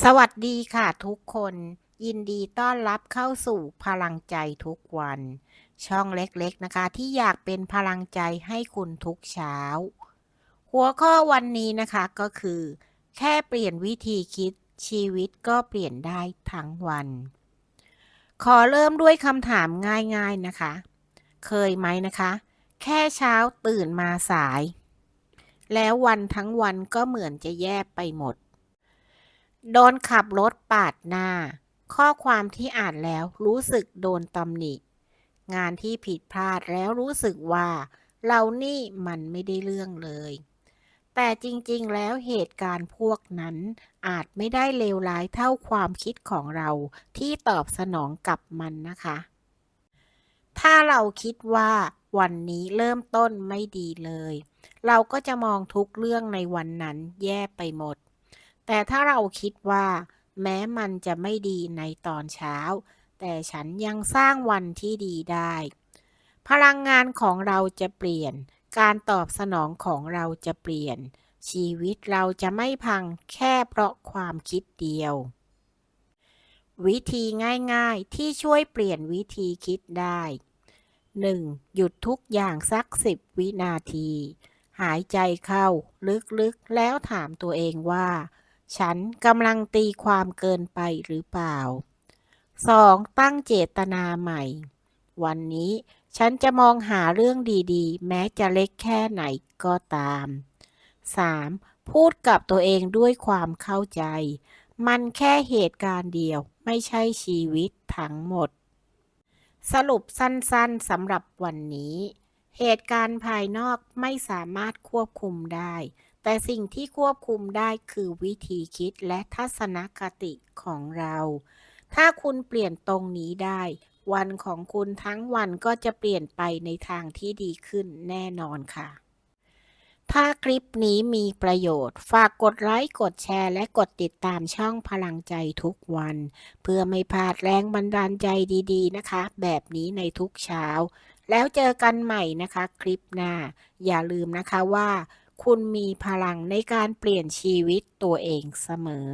สวัสดีค่ะทุกคน ยินดีต้อนรับเข้าสู่พลังใจทุกวัน ช่องเล็กๆนะคะ ที่อยากเป็นพลังใจให้คุณทุกเช้า หัวข้อวันนี้นะคะก็คือ แค่เปลี่ยนวิธีคิดชีวิตก็เปลี่ยนได้ทั้งวัน ขอเริ่มด้วยคำถามง่ายๆนะคะ เคยไหมนะคะ แค่เช้าตื่นมาสาย แล้ววันทั้งวันก็เหมือนจะแย่ไปหมด โดนขับรถปาดหน้า ข้อความที่อ่านแล้วรู้สึกโดนตำหนิ งานที่ผิดพลาดแล้วรู้สึกว่า เรานี่มันไม่ได้เรื่องเลย แต่จริงๆ แล้วเหตุการณ์พวกนั้นอาจไม่ได้เลวร้ายเท่าความคิดของเราที่ตอบสนองกับมันนะคะ ถ้าเราคิดว่าวันนี้เริ่มต้นไม่ดีเลย เราก็จะมองทุกเรื่องในวันนั้นแย่ไปหมด แต่ถ้าเราคิดว่า แม้มันจะไม่ดีในตอนเช้า แต่ฉันยังสร้างวันที่ดีได้ พลังงานของเราจะเปลี่ยน การตอบสนองของเราจะเปลี่ยน ชีวิตเราจะไม่พังแค่เพราะความคิดเดียว วิธีง่ายๆที่ช่วยเปลี่ยนวิธีคิดได้ 1. หยุดทุกอย่างสักสิบวินาที หายใจเข้าลึกๆ แล้วถามตัวเองว่า ฉันกำลังตีความเกินไปหรือเปล่า 2. ตั้งเจตนาใหม่ วันนี้ฉันจะมองหาเรื่องดีๆ แม้จะเล็กแค่ไหนก็ตาม 3. พูดกับตัวเองด้วยความเข้าใจ มันแค่เหตุการณ์เดียวไม่ใช่ชีวิตทั้งหมด สรุปสั้นๆสำหรับวันนี้ เหตุการณ์ภายนอกไม่สามารถควบคุมได้ แต่สิ่งที่ควบคุมได้คือวิธีคิดและทัศนคติของเรา ถ้าคุณเปลี่ยนตรงนี้ได้ วันของคุณทั้งวันก็จะเปลี่ยนไปในทางที่ดีขึ้นแน่นอนค่ะ ถ้าคลิปนี้มีประโยชน์ ฝากกดไลค์ กดแชร์ และกดติดตามช่องพลังใจทุกวัน เพื่อไม่พลาดแรงบันดาลใจดีๆนะคะ แบบนี้ในทุกเช้า แล้วเจอกันใหม่นะคะ คลิปหน้า อย่าลืมนะคะว่า คุณมีพลังในการเปลี่ยนชีวิตตัวเองเสมอ